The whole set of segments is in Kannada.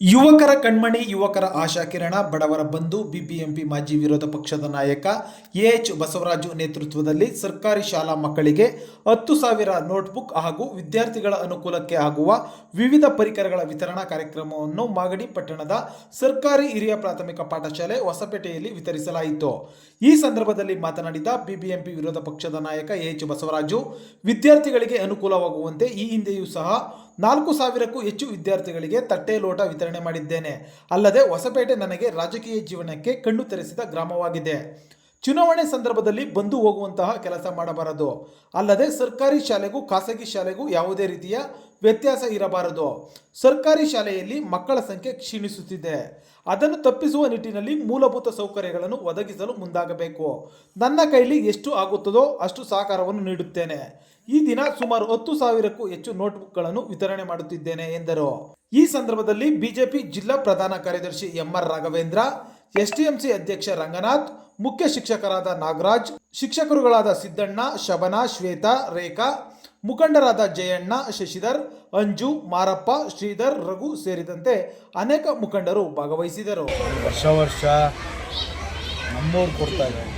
ಯುವಕರ ಕಣ್ಮಣಿ, ಯುವಕರ ಆಶಾಕಿರಣ ಬಡವರ ಬಂಧು, ಬಿಬಿಎಂಪಿ ಮಾಜಿ ವಿರೋಧ ಪಕ್ಷದ ನಾಯಕ ಎಎಚ್ ಬಸವರಾಜು ನೇತೃತ್ವದಲ್ಲಿ ಸರ್ಕಾರಿ ಶಾಲಾ ಮಕ್ಕಳಿಗೆ ಹತ್ತು ಸಾವಿರ ನೋಟ್ಬುಕ್ ಹಾಗೂ ವಿದ್ಯಾರ್ಥಿಗಳ ಅನುಕೂಲಕ್ಕೆ ಆಗುವ ವಿವಿಧ ಪರಿಕರಗಳ ವಿತರಣಾ ಕಾರ್ಯಕ್ರಮವನ್ನು ಮಾಗಡಿ ಪಟ್ಟಣದ ಸರ್ಕಾರಿ ಹಿರಿಯ ಪ್ರಾಥಮಿಕ ಪಾಠಶಾಲೆ ಹೊಸಪೇಟೆಯಲ್ಲಿ ವಿತರಿಸಲಾಯಿತು. ಈ ಸಂದರ್ಭದಲ್ಲಿ ಮಾತನಾಡಿದ ಬಿಬಿಎಂಪಿ ವಿರೋಧ ಪಕ್ಷದ ನಾಯಕ ಎಎಚ್ ಬಸವರಾಜು, ವಿದ್ಯಾರ್ಥಿಗಳಿಗೆ ಅನುಕೂಲವಾಗುವಂತೆ ಈ ಹಿಂದೆಯೂ ಸಹ ನಾಲ್ಕು ಸಾವಿರಕ್ಕೂ ಹೆಚ್ಚು ವಿದ್ಯಾರ್ಥಿಗಳಿಗೆ ತಟ್ಟೆ ಲೋಟ ವಿತರಣೆ ಮಾಡಿದ್ದೇನೆ. ಅಲ್ಲದೆ ಹೊಸಪೇಟೆ ನನಗೆ ರಾಜಕೀಯ ಜೀವನಕ್ಕೆ ಕಣ್ಣು ತೆರೆಸಿದ ಗ್ರಾಮವಾಗಿದೆ. ಚುನಾವಣೆ ಸಂದರ್ಭದಲ್ಲಿ ಬಂದು ಹೋಗುವಂತಹ ಕೆಲಸ ಮಾಡಬಾರದು. ಅಲ್ಲದೆ ಸರ್ಕಾರಿ ಶಾಲೆಗೂ ಖಾಸಗಿ ಶಾಲೆಗೂ ಯಾವುದೇ ರೀತಿಯ ವ್ಯತ್ಯಾಸ ಇರಬಾರದು. ಸರ್ಕಾರಿ ಶಾಲೆಯಲ್ಲಿ ಮಕ್ಕಳ ಸಂಖ್ಯೆ ಕ್ಷೀಣಿಸುತ್ತಿದೆ. ಅದನ್ನು ತಪ್ಪಿಸುವ ನಿಟ್ಟಿನಲ್ಲಿ ಮೂಲಭೂತ ಸೌಕರ್ಯಗಳನ್ನು ಒದಗಿಸಲು ಮುಂದಾಗಬೇಕು. ನನ್ನ ಕೈಲಿ ಎಷ್ಟು ಆಗುತ್ತದೋ ಅಷ್ಟು ಸಹಕಾರವನ್ನು ನೀಡುತ್ತೇನೆ. ಈ ದಿನ ಸುಮಾರು ಹತ್ತು ಸಾವಿರಕ್ಕೂ ಹೆಚ್ಚು ನೋಟ್ಬುಕ್ಗಳನ್ನು ವಿತರಣೆ ಮಾಡುತ್ತಿದ್ದೇನೆ ಎಂದರು. ಈ ಸಂದರ್ಭದಲ್ಲಿ ಬಿಜೆಪಿ ಜಿಲ್ಲಾ ಪ್ರಧಾನ ಕಾರ್ಯದರ್ಶಿ ಎಂಆರ್ ರಾಘವೇಂದ್ರ ಎಸ್ಟಿಎಂಸಿ ಅಧ್ಯಕ್ಷ ರಂಗನಾಥ್, ಮುಖ್ಯ ಶಿಕ್ಷಕರಾದ ನಾಗರಾಜ್, ಶಿಕ್ಷಕರುಗಳಾದ ಸಿದ್ದಣ್ಣ, ಶಬನಾ, ಶ್ವೇತಾ, ರೇಖಾ, ಮುಖಂಡರಾದ ಜಯಣ್ಣ, ಶಶಿಧರ್, ಅಂಜು, ಮಾರಪ್ಪ, ಶ್ರೀಧರ್, ರಘು ಸೇರಿದಂತೆ ಅನೇಕ ಮುಖಂಡರು ಭಾಗವಹಿಸಿದರು. ವರ್ಷ ವರ್ಷ ನಮ್ಮವ್ರು ಕೊಡ್ತಾ ಇದ್ದಾರೆ.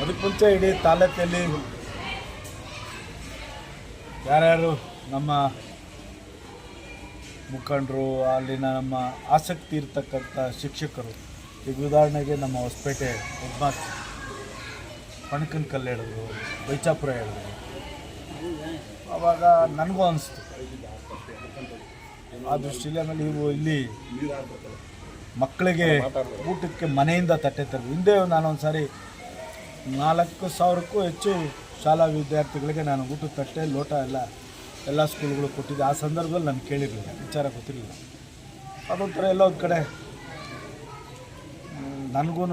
ಅದಕ್ಕೆ ಮುಂಚೆ ಇಡೀ ತಾಲೂಕಲ್ಲಿ ಯಾರ್ಯಾರು ನಮ್ಮ ಮುಖಂಡರು, ಅಲ್ಲಿನ ನಮ್ಮ ಆಸಕ್ತಿ ಇರ್ತಕ್ಕಂಥ ಶಿಕ್ಷಕರು, ಈಗ ಉದಾಹರಣೆಗೆ ನಮ್ಮ ಹೊಸಪೇಟೆ ಹೆಡ್ಮಾಸ್ ಪಣಕನ್ ಕಲ್ಲು ಹೇಳಿದ್ರು ಬೈಚಾಪುರ ಹೇಳಿದ್ರು. ಆವಾಗ ನನಗೂ ಅನಿಸ್ತು. ಆ ದೃಷ್ಟಿಯಲ್ಲಿ ಆಮೇಲೆ ಇವು ಇಲ್ಲಿ ಮಕ್ಕಳಿಗೆ ಊಟಕ್ಕೆ ಮನೆಯಿಂದ ತಟ್ಟೆ ತರಬೇಕು. ಹಿಂದೆ ನಾನೊಂದು ಸಾರಿ ನಾಲ್ಕು ಸಾವಿರಕ್ಕೂ ಹೆಚ್ಚು ಶಾಲಾ ವಿದ್ಯಾರ್ಥಿಗಳಿಗೆ ನಾನು ಊಟದ ತಟ್ಟೆ, ಲೋಟ ಎಲ್ಲ ಎಲ್ಲ ಸ್ಕೂಲ್ಗಳು ಕೊಟ್ಟಿದ್ದೆ. ಆ ಸಂದರ್ಭದಲ್ಲಿ ನಾನು ಕೇಳಿರಲಿಲ್ಲ. ವಿಚಾರ ಗೊತ್ತಿರಲಿಲ್ಲ. ಅದೊಂಥರ ಎಲ್ಲ ಒಂದು ಕಡೆ ನನಗೂ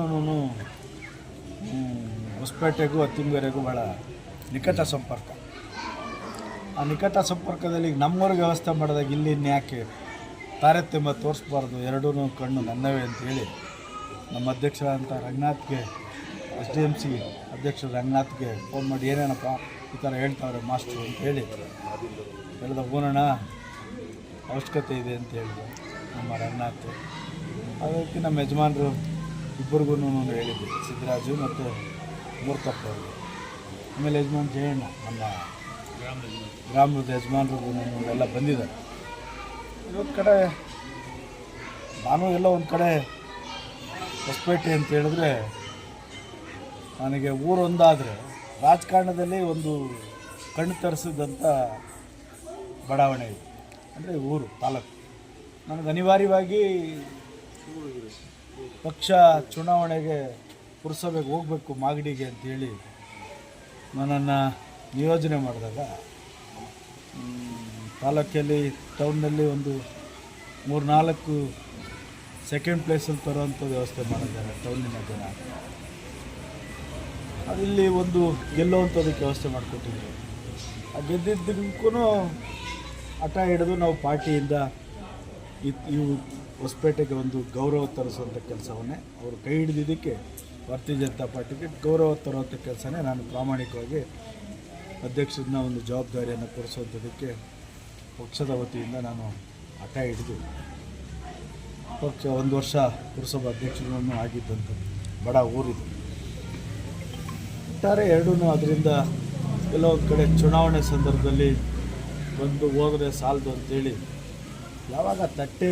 ಹೊಸಪೇಟೆಗೂ ಅತ್ತಿಂಗರೆಗೂ ಭಾಳ ನಿಕಟ ಸಂಪರ್ಕ. ಆ ನಿಕಟ ಸಂಪರ್ಕದಲ್ಲಿ ಈಗ ನಮ್ಮವ್ರಿಗೆ ವ್ಯವಸ್ಥೆ ಮಾಡಿದಾಗ ಇಲ್ಲಿ ಯಾಕೆ ತಾರತಮ್ಯ ತೋರಿಸ್ಬಾರ್ದು? ಎರಡೂ ಕಣ್ಣು ನನ್ನವೇ ಅಂತೇಳಿ ನಮ್ಮ ಅಧ್ಯಕ್ಷರಾದಂಥ ರಂಗನಾಥ್ಗೆ ಎಸ್ ಡಿ ಎಂ ಸಿ ಅಧ್ಯಕ್ಷರು ರಂಗನಾಥ್ಗೆ ಫೋನ್ ಮಾಡಿ ಏನೇನಪ್ಪ ಈ ಥರ ಹೇಳ್ತಾವ್ರೆ ಮಾಸ್ಟ್ರು ಅಂತ ಹೇಳಿ ಹೇಳಿದ ಹೋಗೋಣ ಅವಶ್ಯಕತೆ ಇದೆ ಅಂತ ಹೇಳಿದ್ರು ನಮ್ಮ ರಂಗನಾಥ್. ಅದಕ್ಕೆ ನಮ್ಮ ಯಜಮಾನರು ಇಬ್ಬರಿಗೂ ಹೇಳಿದ್ದೆ ಸಿದ್ದರಾಜು ಮತ್ತು ಮೂರ್ತಪ್ಪ ಅವರು. ಆಮೇಲೆ ಯಜಮಾನ್ ಜಯಣ್ಣ, ನಮ್ಮ ಗ್ರಾಮದ ಯಜಮಾನರು ಎಲ್ಲ ಬಂದಿದ್ದಾರೆ. ಇವತ್ತು ಕಡೆ ನಾನು ಎಲ್ಲ ಒಂದು ಕಡೆ ಹೊಸಪೇಟೆ ಅಂತ ಹೇಳಿದ್ರೆ ನನಗೆ ಊರೊಂದಾದರೆ ರಾಜಕಾರಣದಲ್ಲಿ ಒಂದು ಕಣ್ಣು ತರಿಸಿದಂಥ ಬಡಾವಣೆ ಇದೆ. ಅಂದರೆ ಊರು, ತಾಲೂಕು. ನನಗೆ ಅನಿವಾರ್ಯವಾಗಿ ಪಕ್ಷ ಚುನಾವಣೆಗೆ ಪುರಸಭೆಗೆ ಹೋಗಬೇಕು ಮಾಗಡಿಗೆ ಅಂತೇಳಿ ನನ್ನನ್ನು ನಿಯೋಜನೆ ಮಾಡಿದಾಗ ತಾಲೂಕಲ್ಲಿ, ಟೌನ್ನಲ್ಲಿ ಒಂದು ಮೂರು ನಾಲ್ಕು ಸೆಕೆಂಡ್ ಪ್ಲೇಸಲ್ಲಿ ತರುವಂಥ ವ್ಯವಸ್ಥೆ ಮಾಡಿದ್ದಾರೆ ಟೌನಿನ ಜನ. ಅದಿಲ್ಲಿ ಒಂದು ಗೆಲ್ಲುವಂಥದ್ದಕ್ಕೆ ವ್ಯವಸ್ಥೆ ಮಾಡಿಕೊಟ್ಟಿದ್ರು. ಆ ಗೆದ್ದಿದ್ದಕ್ಕೂ ಹಠ ಹಿಡಿದು ನಾವು ಪಾರ್ಟಿಯಿಂದ ಇವು ಹೊಸಪೇಟೆಗೆ ಒಂದು ಗೌರವ ತರಿಸುವಂಥ ಕೆಲಸವನ್ನೇ ಅವರು ಕೈ ಹಿಡಿದಿದ್ದಕ್ಕೆ ಭಾರತೀಯ ಜನತಾ ಪಾರ್ಟಿಗೆ ಗೌರವ ತರುವಂಥ ಕೆಲಸನೇ ನಾನು ಪ್ರಾಮಾಣಿಕವಾಗಿ ಅಧ್ಯಕ್ಷರನ್ನ ಒಂದು ಜವಾಬ್ದಾರಿಯನ್ನು ಕೊಡಿಸುವಂಥದ್ದಕ್ಕೆ ಪಕ್ಷದ ವತಿಯಿಂದ ನಾನು ಹಠ ಹಿಡಿದು ಪಕ್ಷ ಒಂದು ವರ್ಷ ಪುರಸಭಾ ಅಧ್ಯಕ್ಷರನ್ನು ಆಗಿದ್ದಂಥ ಬಡ ಊರಿದು. ಒಟ್ಟಾರೆ ಎರಡೂ ಅದರಿಂದ ಕೆಲವೊಂದು ಕಡೆ ಚುನಾವಣೆ ಸಂದರ್ಭದಲ್ಲಿ ಬಂದು ಹೋದರೆ ಸಾಲದು ಅಂತೇಳಿ ಯಾವಾಗ ತಟ್ಟೆ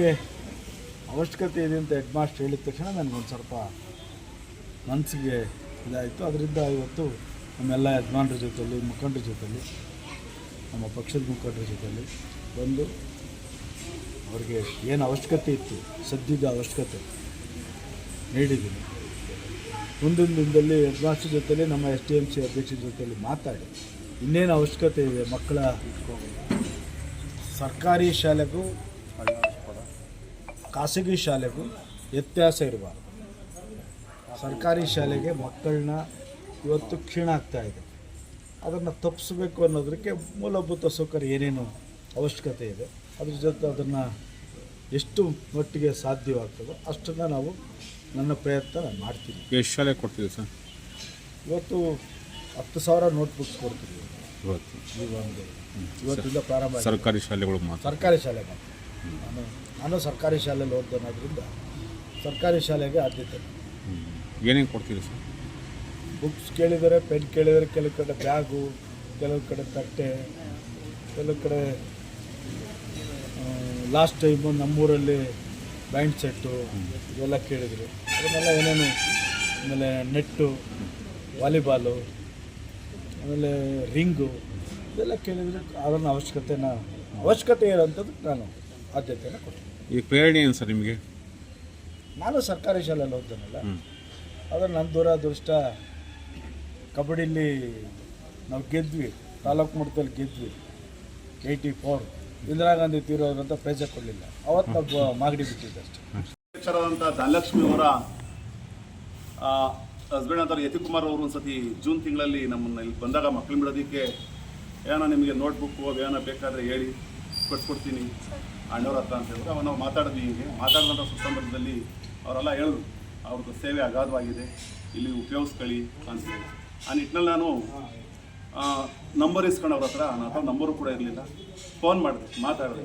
ಅವಶ್ಯಕತೆ ಇದೆ ಅಂತ ಹೆಡ್ ಮಾಸ್ಟರ್ ಹೇಳಿದ ತಕ್ಷಣ ನನಗೊಂದು ಸ್ವಲ್ಪ ಮನಸ್ಸಿಗೆ ಇದಾಯಿತು. ಅದರಿಂದ ಇವತ್ತು ನಮ್ಮೆಲ್ಲ ಯಜಮಾನ್ರ ಜೊತೆಯಲ್ಲಿ ಮುಖಂಡರ ಜೊತೆಯಲ್ಲಿ ನಮ್ಮ ಪಕ್ಷದ ಮುಖಂಡರ ಜೊತೆಯಲ್ಲಿ ಬಂದು ಅವ್ರಿಗೆ ಏನು ಅವಶ್ಯಕತೆ ಇತ್ತು, ಸದ್ಯದ ಅವಶ್ಯಕತೆ ನೀಡಿದ್ದೀನಿ. ಮುಂದಿನ ದಿನದಲ್ಲಿ ಹೆಡ್ ಮಾಸ್ಟರ್ ಜೊತೆಲಿ ನಮ್ಮ ಎಸ್ ಡಿ ಎಂ ಸಿ ಅಧ್ಯಕ್ಷರ ಜೊತೆಲಿ ಮಾತಾಡಿ. ಇನ್ನೇನು ಅವಶ್ಯಕತೆ ಇದೆ ಮಕ್ಕಳ ಸರ್ಕಾರಿ ಶಾಲೆಗೂ ಖಾಸಗಿ ಶಾಲೆಗೂ ವ್ಯತ್ಯಾಸ ಇರಬಾರ್ದು. ಸರ್ಕಾರಿ ಶಾಲೆಗೆ ಮಕ್ಕಳನ್ನ ಇವತ್ತು ಕ್ಷೀಣ ಆಗ್ತಾ ಇದೆ. ಅದನ್ನು ತಪ್ಪಿಸ್ಬೇಕು ಅನ್ನೋದಕ್ಕೆ ಮೂಲಭೂತ ಸೌಕರ್ಯ ಏನೇನು ಅವಶ್ಯಕತೆ ಇದೆ, ಅದ್ರ ಜೊತೆ ಅದನ್ನು ಎಷ್ಟು ಮಟ್ಟಿಗೆ ಸಾಧ್ಯವಾಗ್ತದೋ ಅಷ್ಟನ್ನು ನಾವು ನನ್ನ ಪ್ರಯತ್ನ ನಾನು ಮಾಡ್ತೀನಿ. ಎಷ್ಟು ಶಾಲೆ ಕೊಡ್ತೀವಿ ಸರ್. ಇವತ್ತು ಹತ್ತು ಸಾವಿರ ನೋಟ್ಬುಕ್ಸ್ ಕೊಡ್ತೀವಿ ಇವತ್ತು. ಈ ಒಂದು. ಇವತ್ತಿಂದ ಪ್ರಾರಂಭ ಆಗಿದೆ. ಸರ್ಕಾರಿ ಶಾಲೆಗಳು ಮಾತ್ರ. ಸರ್ಕಾರಿ ಶಾಲೆ ಮಾತ್ರ. ನಾನು ನಾನು ಸರ್ಕಾರಿ ಶಾಲೆಯಲ್ಲಿ ಓದ್ದನ್ನೋದ್ರಿಂದ ಸರ್ಕಾರಿ ಶಾಲೆಗೆ ಆದ್ಯತೆ. ಏನೇನು ಕೊಡ್ತೀರಿ ಸರ್? ಬುಕ್ಸ್ ಕೇಳಿದರೆ ಪೆನ್ ಕೇಳಿದರೆ ಕೆಲವು ಕಡೆ ಬ್ಯಾಗು ಕೆಲವು ಕಡೆ ತಟ್ಟೆ ಕೆಲವು ಕಡೆ ಲಾಸ್ಟ್ ಟೈಮು ನಮ್ಮೂರಲ್ಲಿ ಬ್ಯಾಂಡ್ ಸೆಟ್ಟು ಇವೆಲ್ಲ ಕೇಳಿದರು. ಅದನ್ನೆಲ್ಲ ಏನೇನು? ಆಮೇಲೆ ನೆಟ್ಟು ವಾಲಿಬಾಲು ಆಮೇಲೆ ರಿಂಗು ಇದೆಲ್ಲ ಕೇಳಿದರೆ. ಅದನ್ನು ಅವಶ್ಯಕತೆನ ಅವಶ್ಯಕತೆ ಇರೋಂಥದ್ದು ನಾನು ಆದ್ಯತೆಯನ್ನು ಕೊಡ್ತೀನಿ ಈ ಪ್ರೇರಣೆ ಏನು ಸರ್ ನಿಮಗೆ? ನಾನು ಸರ್ಕಾರಿ ಶಾಲೆಯಲ್ಲಿ ಓದ್ತಾನಲ್ಲ. ಆದರೆ ನನ್ನ ದುರಾದೃಷ್ಟ ಕಬಡ್ಡಿಲಿ ನಾವು ಗೆದ್ವಿ. ತಾಲೂಕು ಮಟ್ಟದಲ್ಲಿ ಗೆದ್ವಿ. ಏಯ್ಟಿ ಫೋರ್ ಇಂದಿರಾ ಗಾಂಧಿ ತೀರೋದ್ರಂತ ಪ್ರೈಜೇ ಕೊಡಲಿಲ್ಲ. ಅವತ್ತು ನಾವು ಮಾಗಡಿ ಬಿಟ್ಟಿದ್ದೆ ಅಷ್ಟೇ. ಅಧ್ಯಕ್ಷರಾದಂಥ ಧನಲಕ್ಷ್ಮಿ ಅವರ ಹಸ್ಬೆಂಡ್ ಅಂತ ಯತಿಕುಮಾರ್ ಅವರು ಒಂದ್ಸತಿ ಜೂನ್ ತಿಂಗಳಲ್ಲಿ ನಮ್ಮನ್ನ ಇಲ್ಲಿ ಬಂದಾಗ ಮಕ್ಕಳು ಬಿಡೋದಕ್ಕೆ ಏನೋ ನಿಮಗೆ ನೋಟ್ಬುಕ್ಕು ಏನೋ ಬೇಕಾದರೆ ಹೇಳಿ ಕೊಟ್ಕೊಡ್ತೀನಿ ಅಣ್ಣವ್ರ ಹತ್ರ ಅಂತ ಹೇಳಿದ್ರೆ. ಅವಾಗ ನಾವು ಮಾತಾಡಿದ್ವಿ ಹೀಗೆ. ಮಾತಾಡಿದಂಥ ಸಂದರ್ಭದಲ್ಲಿ ಅವರೆಲ್ಲ ಹೇಳಿದ್ರು ಅವ್ರದ್ದು ಸೇವೆ ಅಗಾಧವಾಗಿದೆ. ಇಲ್ಲಿ ಉಪಯೋಗಿಸ್ಕೊಳ್ಳಿ ಅಂತ ಹೇಳಿ. ಆ ನಿಟ್ಟಿನಲ್ಲಿ ನಾನು ನಂಬರ್ ಇಸ್ಕೊಂಡು ಅವ್ರ ಹತ್ರ ನನ್ನ ಹತ್ರ ನಂಬರು ಕೂಡ ಇರಲಿಲ್ಲ. ಫೋನ್ ಮಾಡಿದೆ, ಮಾತಾಡಿದೆ.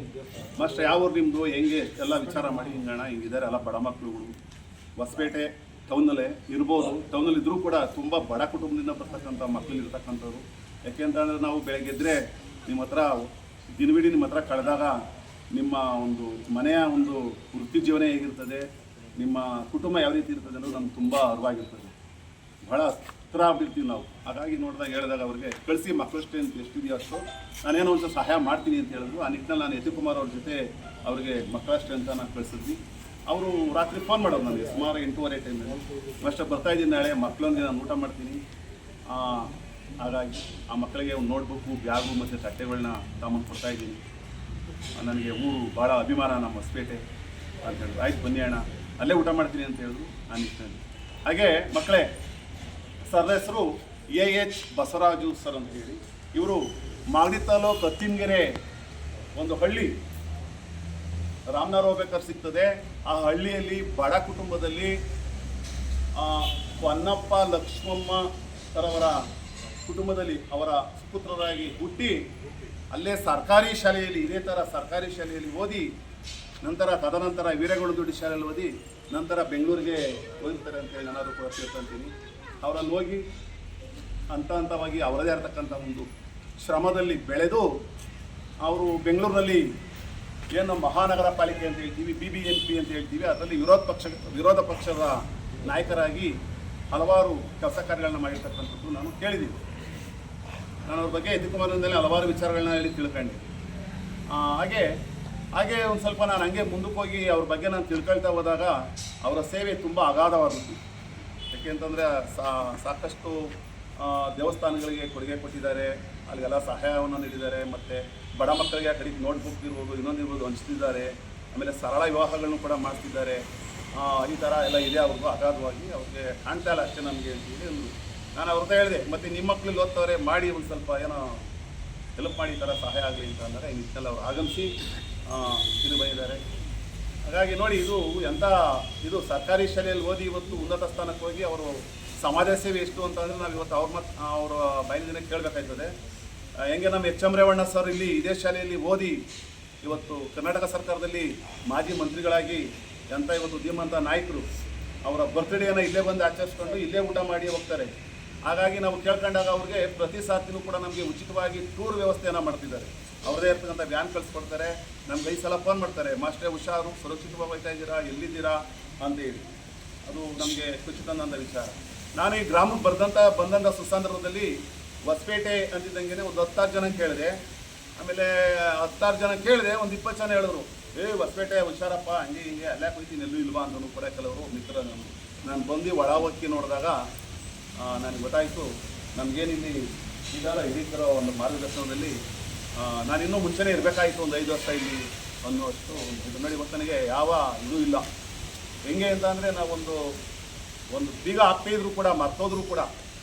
ಮಸ್ಟ್ ಯಾವ ನಿಮ್ಮದು ಹೆಂಗೆ? ಎಲ್ಲ ವಿಚಾರ ಮಾಡಿ ಹಿಂಗಣ ಹಿಂಗಿದ್ದಾರೆ ಎಲ್ಲ ಬಡ ಮಕ್ಕಳುಗಳು ಹೊಸಪೇಟೆ, ಟೌನಲ್ಲೇ ಇರ್ಬೋದು. ಟೌನಲ್ಲಿ ಇದ್ದರೂ ಕೂಡ ತುಂಬ ಬಡ ಕುಟುಂಬದಿಂದ ಬರ್ತಕ್ಕಂಥ ಮಕ್ಕಳು ಇರ್ತಕ್ಕಂಥವ್ರು. ಯಾಕೆಂತಂದರೆ ನಾವು ಬೆಳಗ್ಗೆದ್ರೆ ನಿಮ್ಮ ಹತ್ರ, ದಿನವಿಡೀ ನಿಮ್ಮ ಹತ್ರ ಕಳೆದಾಗ ನಿಮ್ಮ ಒಂದು ಮನೆಯ ಒಂದು ವೃತ್ತಿ ಜೀವನ ಹೇಗಿರ್ತದೆ, ನಿಮ್ಮ ಕುಟುಂಬ ಯಾವ ರೀತಿ ಇರ್ತದೆ ಅನ್ನೋದು ನಮ್ಗೆ ತುಂಬ ಅರಿವಾಗಿರ್ತದೆ. ಭಾಳ ಹತ್ರ ಆಗ್ಬಿಡ್ತೀವಿ ನಾವು. ಹಾಗಾಗಿ ನೋಡಿದಾಗ ಹೇಳಿದಾಗ ಅವ್ರಿಗೆ, ಕಳಿಸಿ ಮಕ್ಕಳಷ್ಟೇ ಅಂತ ಎಷ್ಟಿದೆಯೋ ಅಷ್ಟು, ನಾನೇನೋ ಒಂದು ಸಹಾಯ ಮಾಡ್ತೀನಿ ಅಂತ ಹೇಳಿದ್ರು. ಆ ನಿಟ್ಟಿನಲ್ಲಿ ನಾನು ಯತಿಕುಮಾರ್ ಅವ್ರ ಜೊತೆ ಅವ್ರಿಗೆ ಅಂತ ನಾನು ಕಳಿಸಿದ್ವಿ. ಅವರು ರಾತ್ರಿ ಫೋನ್ ಮಾಡೋದು ನನಗೆ, ಸುಮಾರು ಎಂಟೂವರೆ ಟೈಮಲ್ಲಿ ಅಷ್ಟೇ ಬರ್ತಾ ಇದ್ದೀನಿ ನಾಳೆ ಮಕ್ಕಳೊಂದಿಗೆ ನಾನು ಊಟ ಮಾಡ್ತೀನಿ. ಹಾಗಾಗಿ ಆ ಮಕ್ಕಳಿಗೆ ಒಂದು ನೋಟ್ಬುಕ್ಕು ಬ್ಯಾಗು ಮತ್ತು ತಟ್ಟೆಗಳನ್ನ ತಾಮನ್ ಕೊಡ್ತಾ ಇದ್ದೀನಿ. ನನಗೆ ಊರು ಭಾಳ ಅಭಿಮಾನ ನಮ್ಮ ಹೊಸಪೇಟೆ ಅಂತ ಹೇಳಿದ್ರು. ಆಯ್ತು ಬನ್ನಿ ಅಣ್ಣ, ಅಲ್ಲೇ ಊಟ ಮಾಡ್ತೀನಿ ಅಂತ ಹೇಳಿದ್ರು ನಾನು ಇಷ್ಟ ಹಾಗೆ ಮಕ್ಕಳೇ ಸರ್ ಹೆಸರು ಎ ಎಚ್ ಬಸವರಾಜು ಸರ್ ಅಂತ ಹೇಳಿ, ಇವರು ಮಾಗಡಿ ತಾಲೂಕು ಅತ್ತಿಂಗೆರೆ ಒಂದು ಹಳ್ಳಿ. ರಾಮನಗರ ಹೋಗ್ಬೇಕಾದ್ರೆ ಸಿಗ್ತದೆ. ಆ ಹಳ್ಳಿಯಲ್ಲಿ ಬಡ ಕುಟುಂಬದಲ್ಲಿ ಹೊನ್ನಪ್ಪ ಲಕ್ಷ್ಮಮ್ಮ ಸರವರ ಕುಟುಂಬದಲ್ಲಿ ಅವರ ಸುಪುತ್ರರಾಗಿ ಹುಟ್ಟಿ, ಅಲ್ಲೇ ಸರ್ಕಾರಿ ಶಾಲೆಯಲ್ಲಿ, ಇದೇ ಥರ ಸರ್ಕಾರಿ ಶಾಲೆಯಲ್ಲಿ ಓದಿ, ನಂತರ ತದನಂತರ ವೀರಗೌಡದೊಡ್ಡಿ ಶಾಲೆಯಲ್ಲಿ ಓದಿ, ನಂತರ ಬೆಂಗಳೂರಿಗೆ ಹೋಗ್ತಾರೆ ಅಂತೇಳಿ ನಾನಾದರೂ ಕೂಡ ತಿಳ್ಕೊಂತೀನಿ ಅವರಲ್ಲಿ ಹೋಗಿ ಹಂತ ಹಂತವಾಗಿ ಅವರದೇ ಇರತಕ್ಕಂಥ ಒಂದು ಶ್ರಮದಲ್ಲಿ ಬೆಳೆದು ಅವರು ಬೆಂಗಳೂರಿನಲ್ಲಿ ಏನು ಮಹಾನಗರ ಪಾಲಿಕೆ ಅಂತ ಹೇಳ್ತೀವಿ ಬಿ ಬಿ ಎನ್ ಪಿ ಅಂತ ಹೇಳ್ತೀವಿ, ಅದರಲ್ಲಿ ವಿರೋಧ ಪಕ್ಷ, ವಿರೋಧ ಪಕ್ಷದ ನಾಯಕರಾಗಿ ಹಲವಾರು ಕೆಲಸ ಕಾರ್ಯಗಳನ್ನ ಮಾಡಿರ್ತಕ್ಕಂಥದ್ದು ನಾನು ಕೇಳಿದ್ದೀನಿ. ನಾನು ಅವ್ರ ಬಗ್ಗೆ ಯತಿಕುಮಾರದಿಂದಲೇ ಹಲವಾರು ವಿಚಾರಗಳನ್ನ ಹೇಳಿ ತಿಳ್ಕೊಂಡೆ. ಹಾಗೆ ಹಾಗೆ ಒಂದು ಸ್ವಲ್ಪ ನಾನು ಹಂಗೆ ಮುಂದಕ್ಕೆ ಹೋಗಿ ಅವ್ರ ಬಗ್ಗೆ ನಾನು ತಿಳ್ಕೊಳ್ತಾ ಹೋದಾಗ ಅವರ ಸೇವೆ ತುಂಬ ಅಗಾಧವಾದದ್ದು ಯಾಕೆಂತಂದರೆ ಸಾಕಷ್ಟು ದೇವಸ್ಥಾನಗಳಿಗೆ ಕೊಡುಗೆ ಕೊಟ್ಟಿದ್ದಾರೆ. ಅಲ್ಲಿಗೆಲ್ಲ ಸಹಾಯವನ್ನು ನೀಡಿದ್ದಾರೆ. ಮತ್ತು ಬಡ ಮಕ್ಕಳಿಗೆ ಆ ಕಡೆಗೆ ನೋಟ್ಬುಕ್ ಇರ್ಬೋದು, ಇನ್ನೊಂದು ಇರ್ಬೋದು ಹಂಚ್ತಿದ್ದಾರೆ. ಆಮೇಲೆ ಸರಳ ವಿವಾಹಗಳನ್ನು ಕೂಡ ಮಾಡ್ತಿದ್ದಾರೆ ಈ ಥರ ಎಲ್ಲ ಇದೆ ಅವ್ರಿಗೂ ಅಗಾಧವಾಗಿ. ಅವ್ರಿಗೆ ಕಾಣ್ತಾ ಇಲ್ಲ ಅಷ್ಟೇ ನಮಗೆ ಅಂತೇಳಿ ಅಂದರು ನಾನು ಅವ್ರದ್ದು ಹೇಳಿದೆ, ಮತ್ತು ನಿಮ್ಮ ಮಕ್ಕಳಿಗೆ ಓದ್ತವ್ರೆ, ಮಾಡಿ ಒಂದು ಸ್ವಲ್ಪ ಏನೋ ಹೆಲ್ಪ್ ಮಾಡಿ ಈ ಥರ ಸಹಾಯ ಆಗಲಿ ಅಂತ ಅಂದರೆ ಈ ನಿಟ್ಟಿನಲ್ಲಿ ಅವರು ಆಗಮಿಸಿ ಇದು ಬಂದಿದ್ದಾರೆ ಹಾಗಾಗಿ ನೋಡಿ, ಇದು ಎಂಥ ಇದು ಸರ್ಕಾರಿ ಶಾಲೆಯಲ್ಲಿ ಓದಿ ಇವತ್ತು ಉನ್ನತ ಸ್ಥಾನಕ್ಕೆ ಹೋಗಿ ಅವರು ಸಮಾಜ ಸೇವೆ ಎಷ್ಟು ಅಂತಂದರೆ ನಾವು ಇವತ್ತು ಅವ್ರ ಮತ್ ಅವರ ಬಯಲಿನ ಕೇಳಬೇಕಾಯ್ತದೆ. ಹೆಂಗೆ ನಮ್ಮ ಎಚ್ ಎಂ ರೇವಣ್ಣ ಸರ್ ಇಲ್ಲಿ ಇದೇ ಶಾಲೆಯಲ್ಲಿ ಓದಿ ಇವತ್ತು ಕರ್ನಾಟಕ ಸರ್ಕಾರದಲ್ಲಿ ಮಾಜಿ ಮಂತ್ರಿಗಳಾಗಿ ಎಂಥ ಇವತ್ತು ಧೀಮಂತ ನಾಯಕರು ಅವರ ಬರ್ತ್ಡೇನ ಇಲ್ಲೇ ಬಂದು ಆಚರಿಸ್ಕೊಂಡು ಇಲ್ಲೇ ಊಟ ಮಾಡಿ ಹೋಗ್ತಾರೆ. ಹಾಗಾಗಿ ನಾವು ಕೇಳ್ಕೊಂಡಾಗ ಅವ್ರಿಗೆ ಪ್ರತಿ ಸಾತಿನೂ ಕೂಡ ನಮಗೆ ಉಚಿತವಾಗಿ ಟೂರ್ ವ್ಯವಸ್ಥೆಯನ್ನು ಮಾಡ್ತಿದ್ದಾರೆ. ಅವ್ರದೇ ಇರ್ತಕ್ಕಂಥ ವ್ಯಾನ್ ಕಳಿಸ್ಕೊಡ್ತಾರೆ. ನಮ್ಗೆ ಐದು ಸಲ ಫೋನ್ ಮಾಡ್ತಾರೆ, ಮಾಸ್ಟ್ರೇ, ಹುಷಾರು ಸುರಕ್ಷಿತವಾಗಿ ಹೋಗ್ತಾ ಇದ್ದೀರಾ? ಎಲ್ಲಿದ್ದೀರಾ? ಅಂತ ಹೇಳಿ. ಅದು ನಮಗೆ ಖುಷಿ ತಂದಂಥ ವಿಚಾರ. ನಾನು ಈ ಗ್ರಾಮಕ್ಕೆ ಬರೆದಂಥ ಬಂದಂಥ ಸುಸಂದರ್ಭದಲ್ಲಿ ಹೊಸಪೇಟೆ ಅಂತಿದ್ದಂಗೆ ಒಂದು ಹತ್ತಾರು ಜನ ಕೇಳಿದೆ. ಆಮೇಲೆ ಹತ್ತಾರು ಜನ ಕೇಳಿದೆ, ಒಂದು ಇಪ್ಪತ್ತು ಜನ ಹೇಳಿದ್ರು ಏ, ಹೊಸಪೇಟೆ ಹುಷಾರಪ್ಪ, ಹಂಗೆ ಹಿಂಗೆ, ಅಲ್ಲೇ ಹೋಗ್ತೀನಿ ಎಲ್ಲೂ ಇಲ್ವಾ? ಅಂತಲೂ ಕೂಡ ಕೆಲವರು ಮಿತ್ರ ನಾನು ನಾನು ಬಂದು ಒಳ ಹೊಕ್ಕಿ ನೋಡಿದಾಗ ನನಗೆ ಗೊತ್ತಾಯಿತು, ನಮಗೇನಿಲ್ಲಿ ಇಡೀ ಥರ ಒಂದು ಮಾರ್ಗದರ್ಶನದಲ್ಲಿ ನಾನು ಇನ್ನೂ ಮುಂಚೆನೇ ಇರಬೇಕಾಯಿತು ಒಂದು ಐದು ವರ್ಷ ಇಲ್ಲಿ ಅನ್ನುವಷ್ಟು ಇದು ನೋಡಿ ನನಗೆ ಯಾವ ಇದು ಇಲ್ಲ. ಹೆಂಗೆ ಅಂತ ಅಂದರೆ ನಾವೊಂದು ಒಂದು ಬೀಗ ಹಾಕ್ತಾ ಇದ್ರು ಕೂಡ, ಮರ್ತೋದ್ರು ಕೂಡ,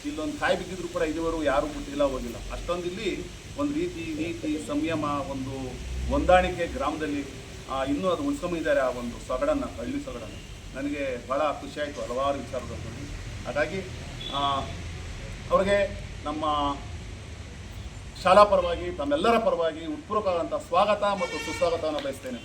ಇಲ್ಲೊಂದು ಕಾಯಿ ಬಿದ್ದಿದ್ರು ಕೂಡ ಇದುವರೆಗೂ ಯಾರೂ ಮುಟ್ಟಿಲ್ಲ ಹೋಗಿಲ್ಲ. ಅಷ್ಟೊಂದು ಇಲ್ಲಿ ಒಂದು ರೀತಿ, ನೀತಿ, ಸಂಯಮ, ಒಂದು ಹೊಂದಾಣಿಕೆ ಗ್ರಾಮದಲ್ಲಿ ಇನ್ನೂ ಅದು ಉಳ್ಸ್ಕೊಂಡಿದ್ದಾರೆ ಆ ಒಂದು ಸೊಗಡನ್ನು, ಹಳ್ಳಿ ಸೊಗಡನ್ನು. ನನಗೆ ಭಾಳ ಖುಷಿಯಾಯಿತು ಹಲವಾರು ವಿಚಾರದಲ್ಲಿ ಹಾಗಾಗಿ ಅವ್ರಿಗೆ ನಮ್ಮ ಶಾಲಾ ಪರವಾಗಿ ತಮ್ಮೆಲ್ಲರ ಪರವಾಗಿ ಉತ್ಪೂರ್ವಕವಾದಂಥ ಸ್ವಾಗತ ಮತ್ತು ಸುಸ್ವಾಗತವನ್ನು ಬಯಸ್ತೇನೆ.